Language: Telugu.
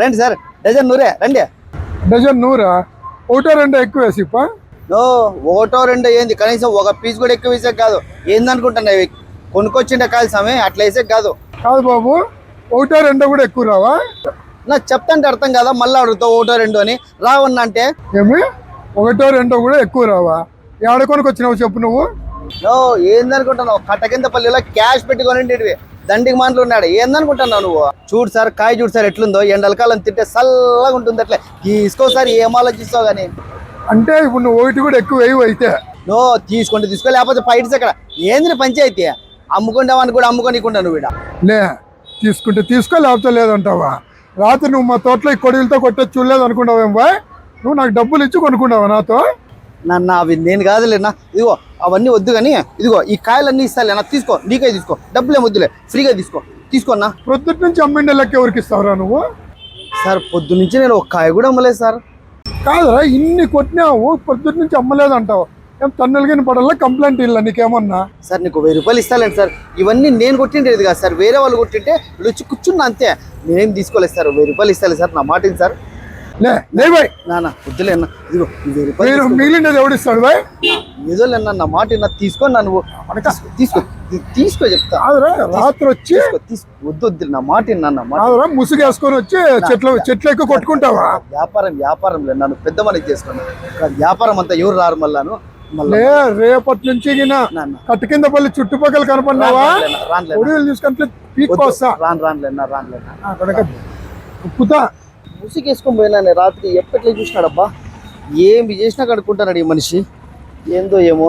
రండి సార్ డజన్ నూరే రండి. డజన్ నూరా? ఒకటో రెండో ఎక్కువ వేసి ఇప్ప నో ఒకటో రెండో ఏంది? కనీసం ఒక పీస్ కూడా ఎక్కువ వేసే కాదు. ఏందనుకుంటున్నావు ఇవి? కొనుక్కొచ్చిండే కాదు సమయం అట్లా వేసే కాదు. కాదు బాబు ఒకటో రెండో కూడా ఎక్కువ రావా? నాకు చెప్తాంటే అర్థం కదా? మళ్ళీ అడుగుతావు ఒకటో రెండో అని. రావన్నా అంటే? ఏమి? ఒకటో రెండో కూడా ఎక్కువ రావా? ఏడ కొనుక్కొచ్చినావు చెప్పు నువ్వు? నో ఏందనుకుంటున్నావు? కట్ట కింద పల్లెలో క్యాష్ పెట్టుకొని దండికి మాటలు ఉన్నాడు. ఏందనుకుంటున్నావు నువ్వు? చూడు సార్ కాయ చూడు సార్ ఎట్లుందో. ఎండలకాలం తింటే చల్లగా ఉంటుంది అట్లే. తీసుకో సార్ ఏం ఆలోచిస్తావు కానీ? అంటే ఇప్పుడు నువ్వు ఒకటి కూడా ఎక్కువ వేయవు అయితే. నో తీసుకుంటే తీసుకో లేకపోతే ఫైట్స్ అక్కడ ఏంది పంచాయతీ? అమ్ముకుంటామని కూడా అమ్ముకోనికుండా నువ్వు ఈడ. లే తీసుకుంటే తీసుకో లేకపోతే లేదంటావా? రాత్రి నువ్వు మా తోటలో ఈ కొడుకులతో కొట్టే చూడలేదు అనుకున్నావేం బాయ్? నువ్వు నాకు డబ్బులు ఇచ్చి కొనుక్కున్నావా నాతో? నన్ను అవి నేను కాదులేనా ఇదిగో అవన్నీ వద్దు కానీ ఇదిగో ఈ కాయలన్నీ ఇస్తాలే నా తీసుకో నీకే తీసుకో డబ్బులే వద్దులే ఫ్రీగా తీసుకో తీసుకోన్నా ప్రొద్దుటి నుంచి అమ్మిండే లెక్క ఎవరికి ఇస్తావురా నువ్వు? సార్ పొద్దు నుంచి నేను ఒక కాయ కూడా అమ్మలేదు సార్. కాదురా ఇన్ని కొట్టినావు పొద్దుటి నుంచి అమ్మలేదు అంటావు ఏం తన్నులగిన పడల్లా కంప్లైంట్ ఇల్ల నీకేమన్నా? సార్ నీకు వెయ్యి రూపాయలు ఇస్తాలేండి సార్. ఇవన్నీ నేను కొట్టిండేది కాదు సార్. వేరే వాళ్ళు కొట్టింటే వచ్చి కూర్చున్నా అంతే. నేనేం తీసుకోలేదు సార్. వెయ్యి రూపాయలు ఇస్తాలే సార్. నా మాటింది సార్. లే లే బాయ్. నాన్న ఇదిగో రూపాయలు మీరు. మిగిలినది ఎవడిస్తాడు బాయ్? లేనా నా మాట తీసుకో నా నువ్వు. తీసుకో తీసుకో చెప్తా. రాత్రి వచ్చి వద్దు వద్దు నా మాట నా ముసుగేసుకొని వచ్చి చెట్లు చెట్లు ఎక్కువ కొట్టుకుంటావా? వ్యాపారం వ్యాపారం లేదు నన్ను పెద్ద మనకి చేసుకున్నా వ్యాపారం అంతా ఎవరు రారు మళ్ళాను? లే రేపటి నుంచి నాన్న కట్టు కింద పల్లి చుట్టుపక్కల కనపడినావా? తీసుకుంటే పీక్ వస్తా. రాను రానులేనా రానులేనా అక్కడికి ఉప్పుతా. ముసుగేసుకొని పోయినా రాత్రి ఎప్పట్లో చూసినాడబ్బా? ఏమి చేసినా కడుక్కుంటాడు ఈ మనిషి. ఏందో ఏమో.